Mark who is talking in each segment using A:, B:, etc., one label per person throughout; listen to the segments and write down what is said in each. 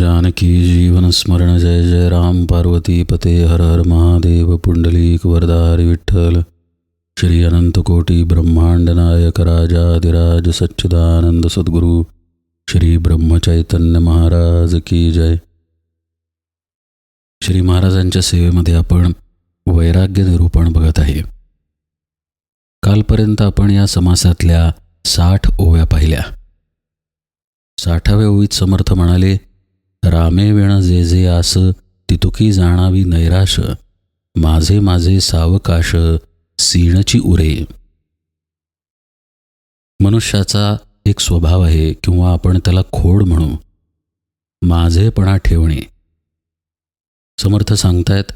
A: जानकी जीवन स्मरण जय जय राम पार्वती पते हर हर महादेव पुंडलीक वरदारी विठ्ठल। श्री अनंतकोटी ब्रह्मांड नायक राजाधिराज सच्चिदानंद सद्गुरु श्री ब्रह्मचैतन्य महाराज की जय। श्री महाराजांच्या सेवेमध्ये आपण वैराग्य निरूपण बघत आहे। कालपर्यंत आपण या समासातल्या साठ ओव्या पाहिल्या। साठाव्या ओवीत समर्थ म्हणाले रामे वेण जे जे आस तितुकी जाणावी नैराश. माझे माझे सावकाश सीणची उरे. मनुष्याचा एक स्वभाव आहे किंवा आपण त्याला खोड म्हणू. माझेपणा ठेवणे. समर्थ सांगतायत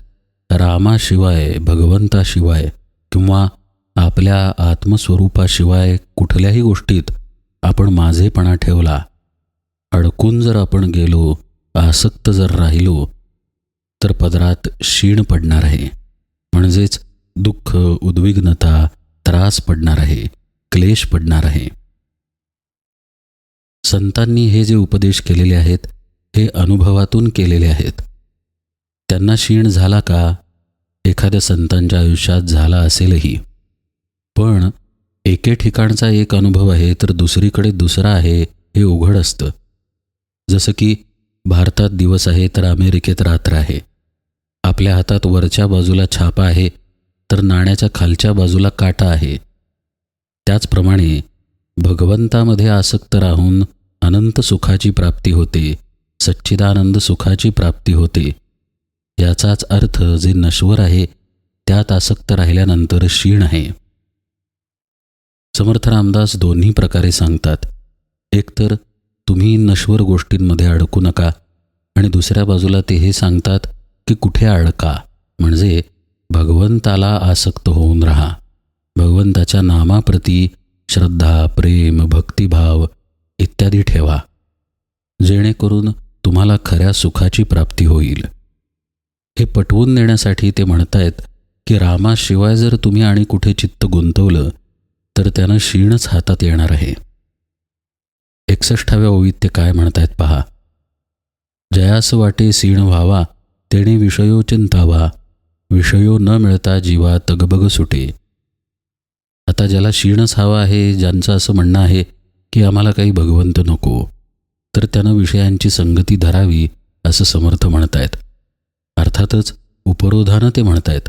A: रामाशिवाय भगवंताशिवाय किंवा आपल्या आत्मस्वरूपाशिवाय कुठल्याही गोष्टीत आपण माझेपणा ठेवला. अडकून जर आपण गेलो आसक्त जर राहिलो तर पदरात शीण पडणार आहे. म्हणजेच दुःख उद्विग्नता त्रास पडणार आहे क्लेश पडणार आहे. संतांनी हे जे उपदेश केलेले आहेत हे अनुभवातून केलेले आहेत. त्यांना क्षीण झाला का? एखाद्या संतांच्या आयुष्यात झाला असेलही. पण एके ठिकाणचा एक अनुभव आहे तर दुसरीकडे दुसरा आहे हे उघड असतं. जसं की भारतात दिवस आहे तर अमेरिकेत रात्र आहे. आपल्या हातात वरच्या बाजूला छापा आहे तर नाण्याच्या खालच्या बाजूला काटा आहे. त्याचप्रमाणे भगवंतामध्ये आसक्त राहून अनंत सुखाची प्राप्ती होते सच्चिदानंद सुखाची प्राप्ती होते. याचाच अर्थ जे नश्वर आहे त्यात आसक्त राहिल्यानंतर क्षीण आहे. समर्थ रामदास दोन्ही प्रकारे सांगतात. एकतर तुम्ही नश्वर गोष्टींमध्ये अडकू नका. आणि दुसऱ्या बाजूला ते हे सांगतात की कुठे अडका. म्हणजे भगवंताला आसक्त होऊन राहा. भगवंताच्या नामाप्रती श्रद्धा प्रेम भक्तिभाव इत्यादी ठेवा. जेणेकरून तुम्हाला खऱ्या सुखाची प्राप्ती होईल. हे पटवून देण्यासाठी ते म्हणतायत की रामाशिवाय जर तुम्ही आणि कुठे चित्त गुंतवलं तर त्यानं क्षीणच हातात येणार आहे. एकसष्टाव्या ओळीत ते काय म्हणतायत पहा. जयास वाटे सीण व्हावा तेणे विषयो चिंतावा विषयो न मिळता जीवा तगबग सुटे. आता ज्याला क्षीणच हवा आहे ज्यांचं असं म्हणणं आहे की आम्हाला काही भगवंत नको तर त्यानं विषयांची संगती धरावी असं समर्थ म्हणतायत. अर्थातच उपरोधानं ते म्हणतायत.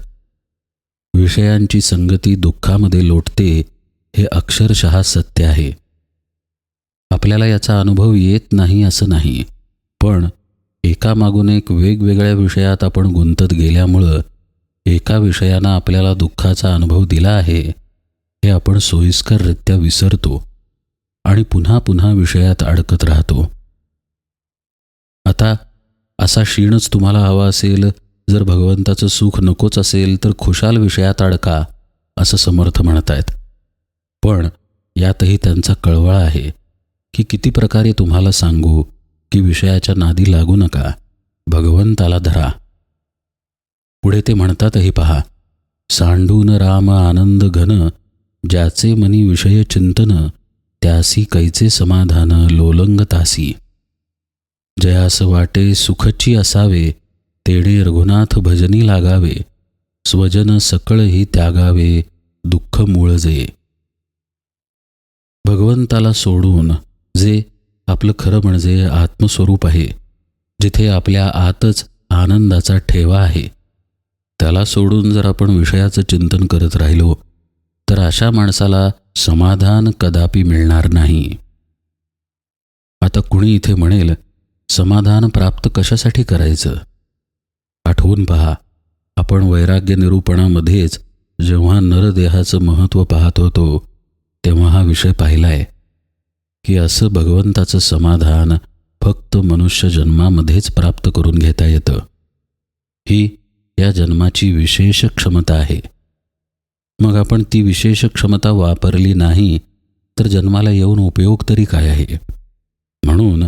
A: विषयांची संगती दुःखामध्ये लोटते हे अक्षरशः सत्य आहे. आपल्याला याचा अनुभव येत नाही असं नाही. पण एकामागून एक वेगवेगळ्या विषयात आपण गुंतत गेल्यामुळं एका विषयानं आपल्याला दुःखाचा अनुभव दिला आहे हे आपण सोयीस्कररित्या विसरतो आणि पुन्हा पुन्हा विषयात अडकत राहतो. आता असा क्षीणच तुम्हाला हवा असेल जर भगवंताचं सुख नकोच असेल तर खुशाल विषयात अडका असं समर्थ म्हणतायत. पण यातही त्यांचा कळवळा आहे. की किती प्रकारे तुम्हाला सांगू की विषयाच्या नादी लागू नका. भगवंताला धरा. पुढे ते म्हणतातही पहा सांडून राम आनंद घन ज्याचे मनी विषय चिंतन त्यासी कैचे समाधान लोलंगतासी जयास वाटे सुखची असावे तेणे रघुनाथ भजनी लागावे. स्वजन सकळही त्यागावे दुःख मूळजे. भगवंताला सोडून जे आपलं खरं म्हणजे आत्मस्वरूप आहे जिथे आपल्या आतच आनंदाचा ठेवा आहे त्याला सोडून जर आपण विषयाचं चिंतन करत राहिलो तर अशा माणसाला समाधान कदापि मिळणार नाही. आता कुणी इथे म्हणेल समाधान प्राप्त कशासाठी करायचं? आठवून पहा आपण वैराग्य निरूपणामध्येच जेव्हा नरदेहाचं महत्त्व पाहत होतो तेव्हा हा विषय पाहिलाय. की असं भगवंताचं समाधान फक्त मनुष्य जन्मामध्येच प्राप्त करून घेता येतं. ही या जन्माची विशेष क्षमता आहे. मग आपण ती विशेष क्षमता वापरली नाही तर जन्माला येऊन उपयोग तरी काय आहे? म्हणून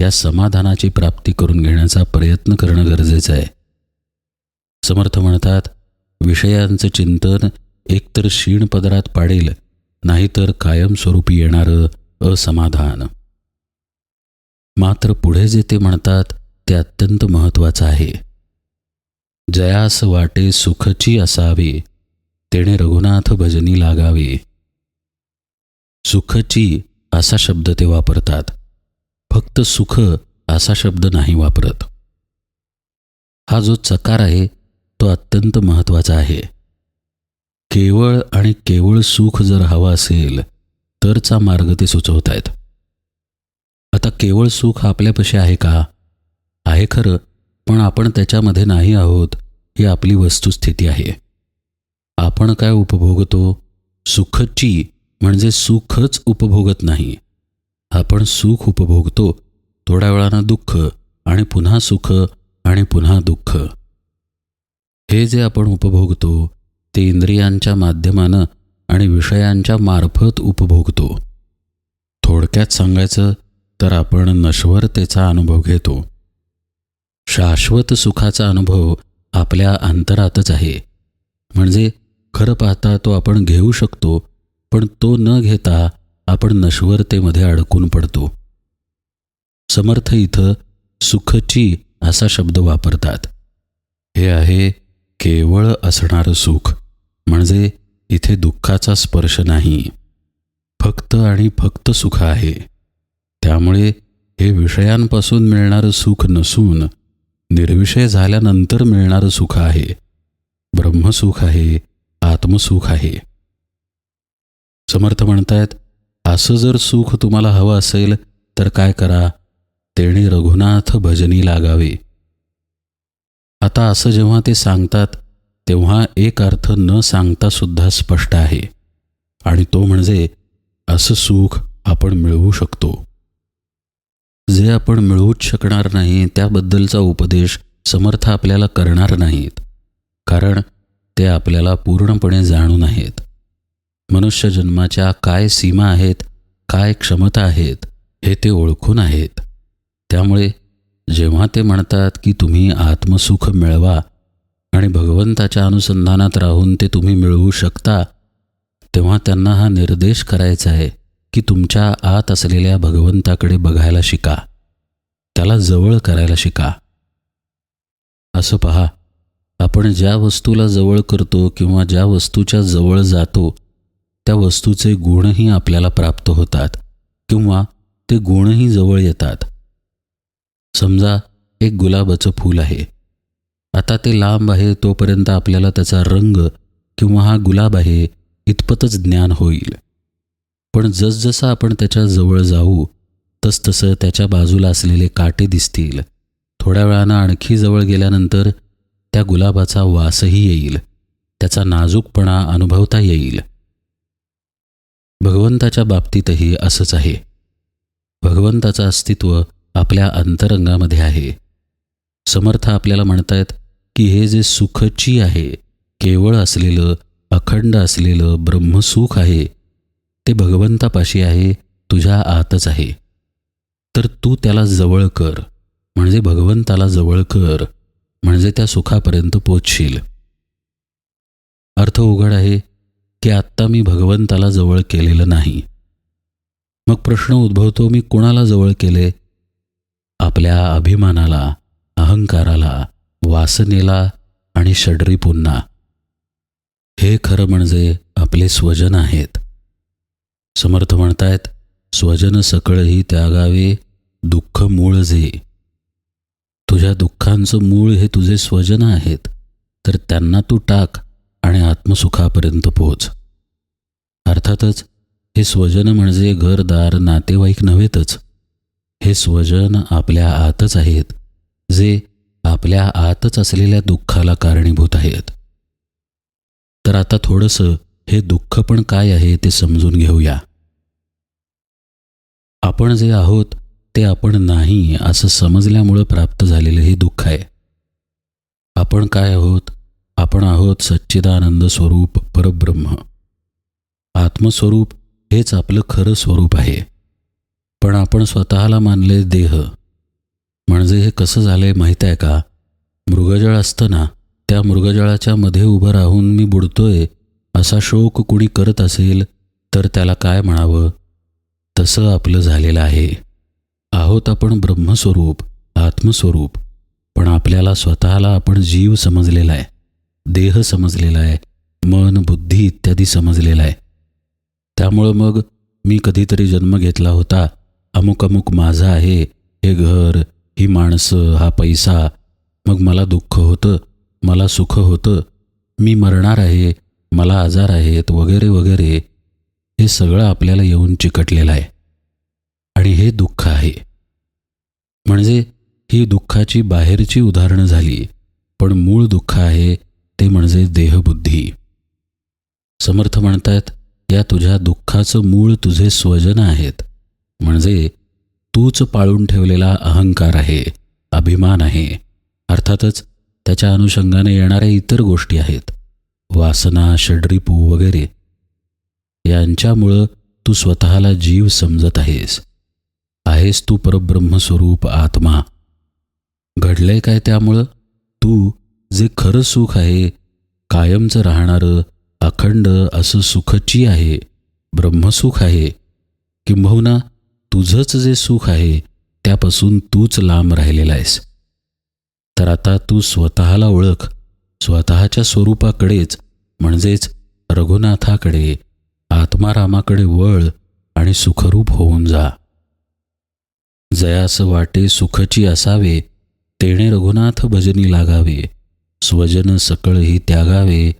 A: या समाधानाची प्राप्ती करून घेण्याचा प्रयत्न करणं गरजेचं आहे. समर्थ म्हणतात विषयांचं चिंतन एकतर क्षीण पदरात पाडेल नाहीतर कायमस्वरूपी येणारं असमाधान. मात्र पुढे जे ते म्हणतात ते अत्यंत महत्त्वाचं आहे. जयास वाटे सुखची असावी तेणे रघुनाथ भजनी लागावे. सुखची असा शब्द ते वापरतात. फक्त सुख असा शब्द नाही वापरत. हा जो चकार आहे तो अत्यंत महत्त्वाचा आहे. केवळ आणि केवळ सुख जर हवं असेल तरचा मार्ग ते सुचवत आहेत आता केवळ सुख आपल्यापाशी आहे का? आहे खरं पण आपण त्याच्यामध्ये नाही आहोत ही आपली वस्तुस्थिती आहे. आपण काय उपभोगतो? सुखची म्हणजे सुखच उपभोगत नाही. आपण सुख उपभोगतो थोड्या वेळानं दुःख आणि पुन्हा सुख आणि पुन्हा दुःख. हे जे आपण उपभोगतो ते इंद्रियांच्या माध्यमानं आणि विषयांच्या मार्फत उपभोगतो. थोडक्यात सांगायचं तर आपण नश्वरतेचा अनुभव घेतो. शाश्वत सुखाचा अनुभव आपल्या अंतरातच आहे. म्हणजे खरं पाहता तो आपण घेऊ शकतो पण तो न घेता आपण नश्वरतेमध्ये अडकून पडतो. समर्थ इथं सुखची असा शब्द वापरतात. हे आहे केवळ असणारं सुख. म्हणजे इथे दुःखाचा स्पर्श नाही. फक्त आणि फक्त सुख आहे. त्यामुळे हे विषयांपासून मिळणारं सुख नसून निर्विषय झाल्यानंतर मिळणारं सुख आहे. ब्रह्मसुख आहे आत्मसुख आहे. समर्थ म्हणतायत असं जर सुख तुम्हाला हवं असेल तर काय करा? तेणे रघुनाथ भजनी लागावे. आता असं जेव्हा ते सांगतात तेव्हा एक अर्थ न सांगता सुद्धा स्पष्ट आहे. आणि तो म्हणजे असं सुख आपण मिळवू शकतो. जे आपण मिळवूच शकणार नाही त्याबद्दलचा उपदेश समर्थ आपल्याला करणार नाहीत. कारण ते आपल्याला पूर्णपणे जाणून आहेत. मनुष्य जन्माच्या काय सीमा आहेत काय क्षमता आहेत हे ते ओळखून आहेत. त्यामुळे जेव्हा ते म्हणतात की तुम्ही आत्मसुख मिळवा आणि भगवंताच्या अनुसंधानात राहून ते तुम्ही मिळवू शकता तेव्हा त्यांना हा निर्देश करायचा आहे की तुमच्या आत असलेल्या भगवंताकडे बघायला शिका. त्याला जवळ करायला शिका. असं पहा आपण ज्या वस्तूला जवळ करतो किंवा ज्या वस्तूच्या जवळ जातो त्या वस्तूचे गुणही आपल्याला प्राप्त होतात किंवा ते गुणही जवळ येतात. समजा एक गुलाबाचं फूल आहे. आता ते लांब आहे तोपर्यंत आपल्याला त्याचा रंग किंवा हा गुलाब आहे इतपतच ज्ञान होईल. पण जसजसं आपण त्याच्याजवळ जाऊ तसतसं त्याच्या बाजूला असलेले काटे दिसतील. थोड्या वेळानं आणखी जवळ गेल्यानंतर त्या गुलाबाचा वासही येईल. त्याचा नाजूकपणा अनुभवता येईल. भगवंताच्या बाबतीतही असंच आहे. भगवंताचं अस्तित्व आपल्या अंतरंगामध्ये आहे. समर्थ आपल्याला म्हणतायत की हे जे सुखची आहे केवळ असलेलं अखंड असलेलं ब्रह्मसुख आहे ते भगवंतापाशी आहे तुझ्या आतच आहे. तर तू त्याला जवळ कर म्हणजे भगवंताला जवळ कर म्हणजे त्या सुखापर्यंत पोचशील. अर्थ उघड आहे की आत्ता मी भगवंताला जवळ केलेलं नाही. मग प्रश्न उद्भवतो मी कोणाला जवळ केले? आपल्या अभिमानाला अहंकाराला वासनेला आणि षडरी पुन्हा. हे खरं म्हणजे आपले स्वजन आहेत. समर्थ म्हणतायत स्वजन सकळही त्यागावे दुःख मूळ जे तुझ्या दुःखांचं मूळ हे तुझे स्वजन आहेत तर त्यांना तू टाक आणि आत्मसुखापर्यंत पोहोच अर्थातच हे स्वजन म्हणजे घरदार नातेवाईक नव्हेतच. हे स्वजन आपल्या आतच आहेत जे आपल्या आतच असलेल्या दुःखाला कारणीभूत आहेत. तर आता थोडंसं हे दुःख पण काय आहे ते समजून घेऊया. आपण जे आहोत ते आपण नाही असं समजल्यामुळं प्राप्त झालेलं हे दुःख आहे. आपण काय आहोत? आपण आहोत सच्चिदानंद स्वरूप परब्रह्म. आत्मस्वरूप हेच आपलं खरं स्वरूप आहे. पण आपण स्वतःला मानले देह. म्हणजे हे कसं झालंय माहीत आहे का? मृगजळ असतं ना त्या मृगजळाच्या मध्ये उभं राहून मी बुडतोय असा शोक कुणी करत असेल तर त्याला काय म्हणावं? तसं आपलं झालेलं आहे. आहोत आपण ब्रह्मस्वरूप आत्मस्वरूप पण आपल्याला स्वतःला आपण जीव समजलेला आहे देह समजलेला आहे मन बुद्धी इत्यादी समजलेला आहे. त्यामुळं मग मी कधीतरी जन्म घेतला होता. अमुक अमुक माझा आहे हे घर ही माणसं हा पैसा मग मला दुःख होतं मला सुख होतं. मी मरणार आहे मला आजार आहेत वगैरे वगैरे. हे सगळं आपल्याला येऊन चिकटलेलं आहे. आणि हे दुःख आहे. म्हणजे ही दुःखाची बाहेरची उदाहरणं झाली पण मूळ दुःख आहे ते म्हणजे देहबुद्धी. समर्थ म्हणतायत या तुझ्या दुःखाचं मूळ तुझे स्वजन आहेत. म्हणजे तूच पाळून ठेवलेला अहंकार आहे अभिमान आहे. अर्थातच त्याच्या अनुषंगाने येणाऱ्या इतर गोष्टी आहेत. वासना षड्रिपू वगैरे. यांच्यामुळं तू स्वतःला जीव समजत आहेस. आहेस तू परब्रह्मस्वरूप आत्मा. घडलंय काय त्यामुळं? तू जे खरं सुख आहे कायमचं राहणारं अखंड असं सुखची आहे ब्रह्मसुख आहे किंबहुना तुझंच जे सुख आहे त्यापासून तूच लांब राहिलेला आहेस. तर आता तू स्वतःला ओळख. स्वतःच्या स्वरूपाकडेच म्हणजेच रघुनाथाकडे आत्मारामाकडे वळ आणि सुखरूप होऊन जा. जयास वाटे सुखची असावे तेणे रघुनाथ भजनी लागावे. स्वजन सकळही त्यागावे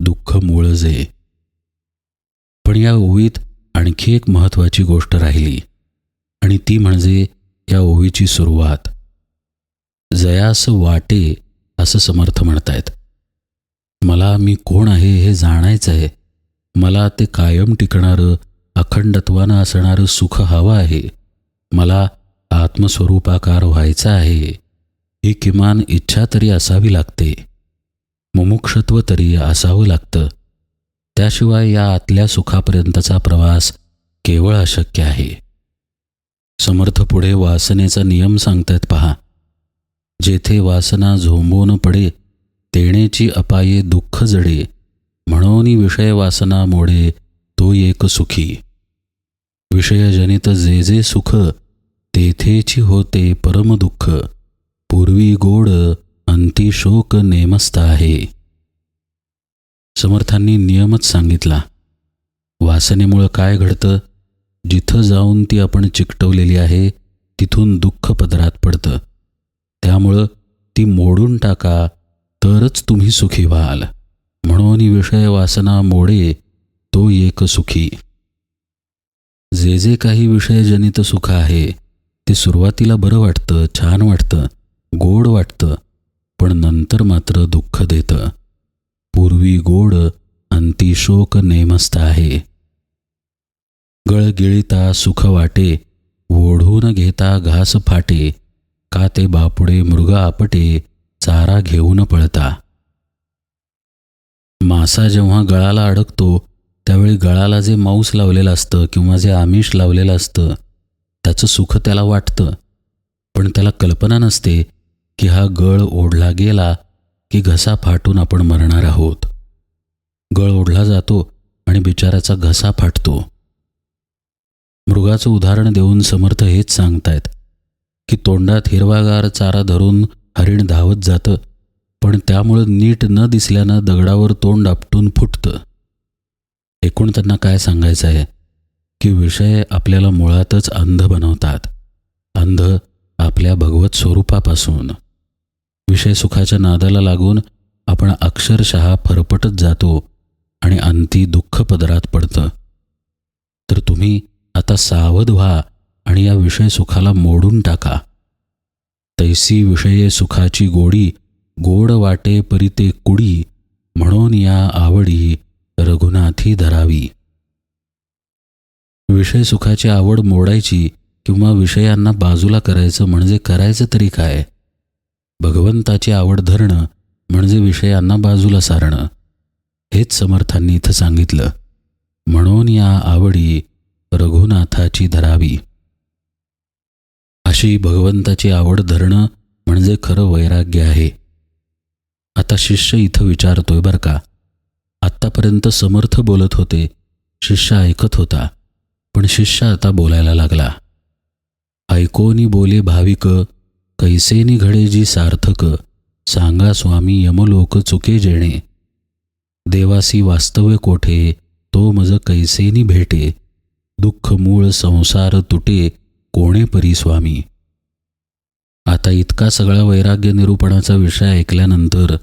A: दुःख मुळजे. पण या ओवीत आणखी एक महत्त्वाची गोष्ट राहिली. आणि ती म्हणजे या ओवीची सुरुवात. जयास वाटे असं समर्थ म्हणतायत. मला मी कोण आहे हे जाणायचं आहे. मला ते कायम टिकणारं अखंडत्वानं असणारं सुख हवं आहे. मला आत्मस्वरूपाकार व्हायचा आहे. ही किमान इच्छा तरी असावी लागते. मुमुक्षत्व तरी असावं लागतं. त्याशिवाय या आतल्या सुखापर्यंतचा प्रवास केवळ अशक्य आहे. समर्थ पुढे वासनेचा नियम सांगतायत पहा. जेथे वासना झोंबून पडे तेणेची अपाये दुःख जडे. म्हणून विषय वासना मोडे तो एक सुखी. विषयजनित जे जे सुख तेथेची होते परम दुःख. पूर्वी गोड अंती शोक नेमस्त आहे. समर्थांनी नियमच सांगितला. वासनेमुळं काय घडतं? जिथं जाऊन ती आपण चिकटवलेली आहे तिथून दुःख पदरात पडतं. त्यामुळं ती मोडून टाका तरच तुम्ही सुखी व्हाल. म्हणून विषय वासना मोडे तो एक सुखी. जे जे काही विषयजनित सुख आहे ते सुरुवातीला बरं वाटतं छान वाटतं गोड वाटतं पण नंतर मात्र दुःख देतं. पूर्वी गोड अंती शोक नेमस्त आहे. गळगिळीता सुख वाटे ओढून घेता घास फाटे काका ते बापुडे मृगा आपटे चारा घेऊन पळता. मासा जेव्हा गळाला अडकतो त्यावेळी गळाला जे मांस लावलेलं असतं किंवा जे आमिष लावलेलं असतं त्याचं सुख त्याला वाटतं. पण त्याला कल्पना नसते की हा गळ ओढला गेला की घसा फाटून आपण मरणार आहोत. गळ ओढला जातो आणि बिचाराचा घसा फाटतो. मृगाचं उदाहरण देऊन समर्थ हेच सांगतायत. की तोंडात हिरवागार चारा धरून हरिण धावत जातं पण त्यामुळं नीट न दिसल्यानं दगडावर तोंड आपटून फुटतं. एकूण त्यांना काय सांगायचं आहे? की विषय आपल्याला मुळातच अंध बनवतात. अंध आपल्या भगवत स्वरूपापासून. विषय सुखाच्या नादाला लागून आपण अक्षरशः फरफटत जातो आणि अंती दुःख पदरात पडतं. तर तुम्ही आता सावध व्हा आणि या विषय सुखाला मोडून टाका. तैसी विषये सुखाची गोडी गोड वाटे परिते कुडी म्हणून या आवडी रघुनाथी धरावी. विषय सुखाची आवड मोडायची किंवा विषयांना बाजूला करायचं म्हणजे करायचं तरी काय? भगवंताची आवड धरणं म्हणजे विषयांना बाजूला सारणं. हेच समर्थांनी इथं सांगितलं. म्हणून या आवडी रघुनाथाची धरावी. अशी भगवंताची आवड धरणं म्हणजे खरं वैराग्य आहे. आता शिष्य इथं विचारतोय बरं का. आत्तापर्यंत समर्थ बोलत होते शिष्य ऐकत होता पण शिष्य आता बोलायला लागला. ऐकोनी बोले भाविक कैसेनी घडे जी सार्थक सांगा स्वामी यमलोक चुके जेणे. देवासी वास्तव्य कोठे तो मज कैसेनी भेटे. दुःख मूळ संसार तुटे कोणे परी स्वामी? आता इतका सगळा वैराग्य निरूपणाचा विषय ऐकल्यानंतर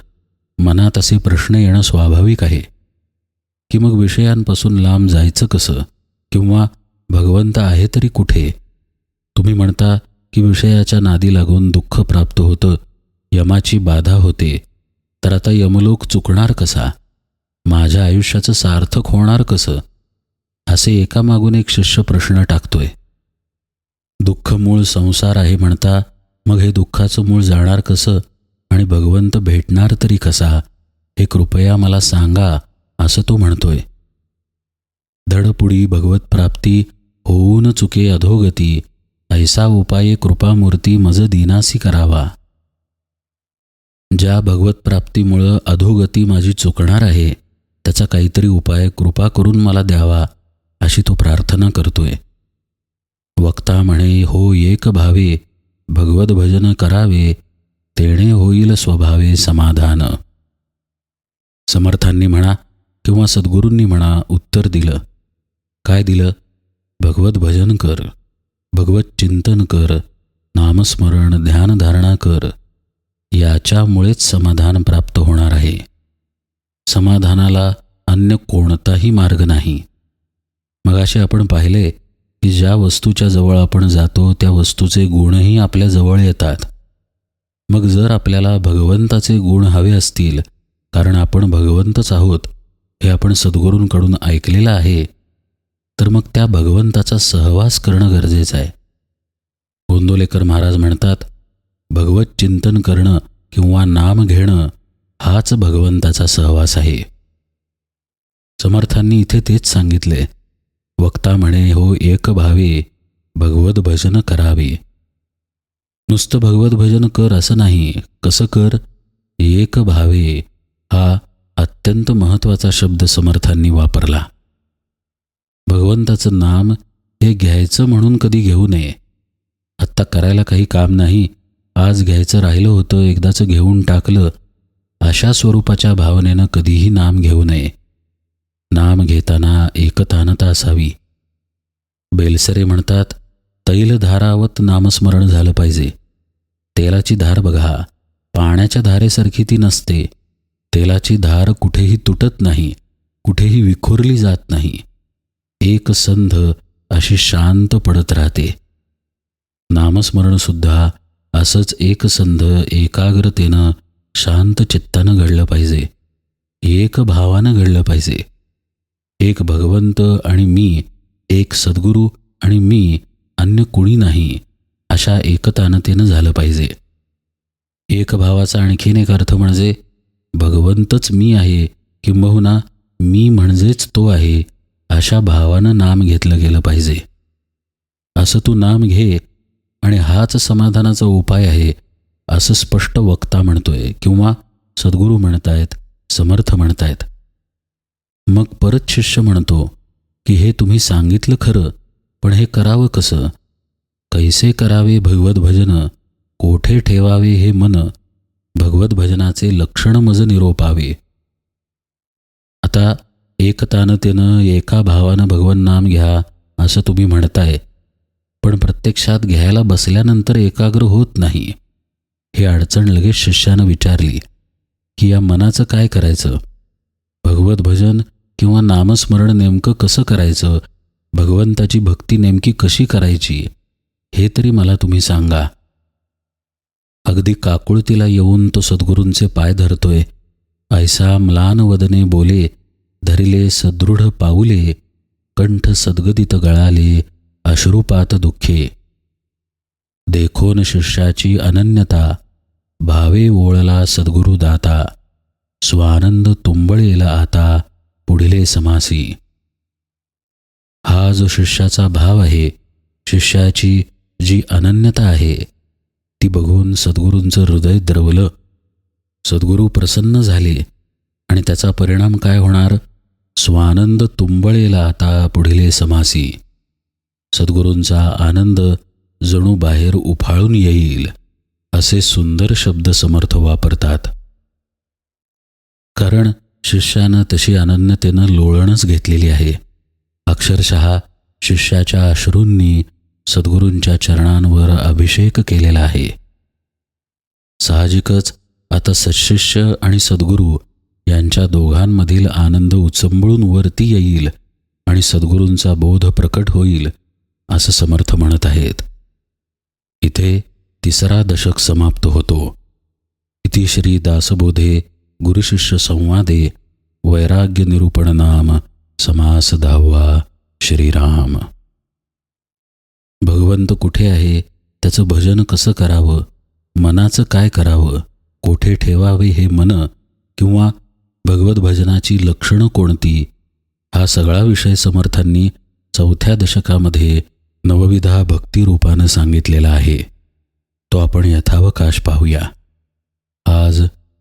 A: मनात असे प्रश्न येणं स्वाभाविक आहे. की मग विषयांपासून लांब जायचं कसं? किंवा भगवंत आहे तरी कुठे? तुम्ही म्हणता की विषयाच्या नादी लागून दुःख प्राप्त होतं यमाची बाधा होते तर आता यमलोक चुकणार कसा? माझ्या आयुष्याचं सार्थक होणार कसं? असे एकामागून एक शिष्य प्रश्न टाकतोय. दुःख मूळ संसार आहे म्हणता मग हे दुःखाचं मूळ जाणार कसं आणि भगवंत भेटणार तरी कसा? हे कृपया मला सांगा असं तो म्हणतोय. धडपुडी भगवत प्राप्ती होऊन चुके अधोगती ऐसा उपाय कृपामूर्ती मज दिनासी करावा. ज्या भगवत प्राप्तीमुळं अधोगती माझी चुकणार आहे त्याचा काहीतरी उपाय कृपा करून मला द्यावा अशी तो प्रार्थना करतोय. वक्ता म्हणे हो एक भावे भगवत भजन करावे तेणे होईल स्वभावे समाधान. समर्थांनी म्हणा किंवा सद्गुरूंनी म्हणा उत्तर दिलं. काय दिलं? भगवत भजन कर भगवत चिंतन कर नामस्मरण ध्यानधारणा कर याच्यामुळेच समाधान प्राप्त होणार आहे. समाधानाला अन्य कोणताही मार्ग नाही. मगाशी आपण पाहिले की ज्या वस्तूच्या जवळ आपण जातो त्या वस्तूचे गुणही आपल्या जवळ येतात. मग जर आपल्याला भगवंताचे गुण हवे असतील कारण आपण भगवंतच आहोत हे आपण सद्गुरूंकडून ऐकलेलं आहे तर मग त्या भगवंताचा सहवास करणं गरजेचं आहे. गोंदोलेकर महाराज म्हणतात भगवत चिंतन करणं किंवा नाम घेणं हाच भगवंताचा सहवास आहे. समर्थांनी इथे तेच सांगितले वक्ता म्हणे हो एक भावे भगवत भजन करावे. नुसतं भगवत भजन कर असं नाही कसं कर? एक भावे हा अत्यंत महत्त्वाचा शब्द समर्थांनी वापरला. भगवंताचं नाम हे घ्यायचं म्हणून कधी घेऊ नये. आत्ता करायला काही काम नाही आज घ्यायचं राहिलं होतं एकदाचं घेऊन टाकलं अशा स्वरूपाच्या भावनेनं कधीही नाम घेऊ नये. नाम घेताना एकतानता असावी. बेलसरे म्हणतात तैल धारावत नामस्मरण झालं पाहिजे. तेलाची धार बघा पाण्याच्या धारेसारखी ती नसते. तेलाची धार कुठेही तुटत नाही कुठेही विखुरली जात नाही. एक संध अशी शांत पडत राहते. नामस्मरणसुद्धा असंच एक संध एकाग्रतेनं शांत चित्तानं घडलं पाहिजे. एक भावानं घडलं पाहिजे. एक भगवंत आणि मी एक सद्गुरू आणि मी अन्य कुणी नाही अशा एकतानतेनं झालं पाहिजे. एक भावाचा आणखीन एक अर्थ म्हणजे भगवंतच मी आहे किंबहुना मी म्हणजेच तो आहे अशा भावानं नाम घेतलं गेलं पाहिजे. असं तू नाम घे आणि हाच समाधानाचा उपाय आहे असं स्पष्ट वक्ता म्हणतोय किंवा सद्गुरू म्हणतायत समर्थ म्हणतायत. मग परत शिष्य म्हणतो की हे तुम्ही सांगितलं खरं पण हे करावं कसं? कैसे करावे भगवत भजन? कोठे ठेवावे हे मन? भगवत भजनाचे लक्षण मज निरोपावे. आता एकतानतेनं एका भावानं भगवन नाम घ्या असं तुम्ही म्हणताय पण प्रत्यक्षात घ्यायला बसल्यानंतर एकाग्र होत नाही. हे अडचण लगेच शिष्यानं विचारली की या मनाचं काय करायचं? भगवत भजन किंवा नामस्मरण नेमकं कसं करायचं? भगवंताची भक्ती नेमकी कशी करायची? हे तरी मला तुम्ही सांगा. अगदी काकुळतीला येऊन तो सद्गुरूंचे पाय धरतोय. ऐसा म्लान वदने बोले धरिले सदृढ पाऊले कंठ सद्गदित गळाले अश्रुपात दुःखे. देखोन शिष्याची अनन्यता भावे ओळला सद्गुरुदाता. स्वानंद तुंबळेला आता पुढले समासी. हा जो शिष्याचा भाव आहे शिष्याची जी अनन्यता आहे ती बघून सद्गुरूंचं हृदय द्रवलं सद्गुरू प्रसन्न झाले आणि त्याचा परिणाम काय होणार? स्वानंद तुंबळेला आता पुढले समासी. सद्गुरूंचा आनंद जणू बाहेर उफाळून येईल असे सुंदर शब्द समर्थ वापरतात. कारण शिष्यानं तशी अनन्यतेनं लोळणच घेतलेली आहे. अक्षरशः शिष्याच्या अश्रूंनी सद्गुरूंच्या चरणांवर अभिषेक केलेला आहे. साहजिकच आता सत्शिष्य आणि सद्गुरू यांच्या दोघांमधील आनंद उचंबळून वरती येईल आणि सद्गुरूंचा बोध प्रकट होईल असं समर्थ म्हणत आहेत. इथे तिसरा दशक समाप्त होतो. इति श्री दासबोधे गुरुशिष्य संवादे वैराग्य निरूपण नाम समास दहावा श्रीराम. भगवंत कुठे आहे? त्याचं भजन कसं करावं? मनाचं काय करावं? कोठे ठेवावे हे मन? किंवा भगवत भजनाची लक्षणं कोणती? हा सगळा विषय समर्थांनी चौथ्या दशकामध्ये नवविधा भक्तिरूपानं सांगितलेला आहे. तो आपण यथावकाश पाहूया. आज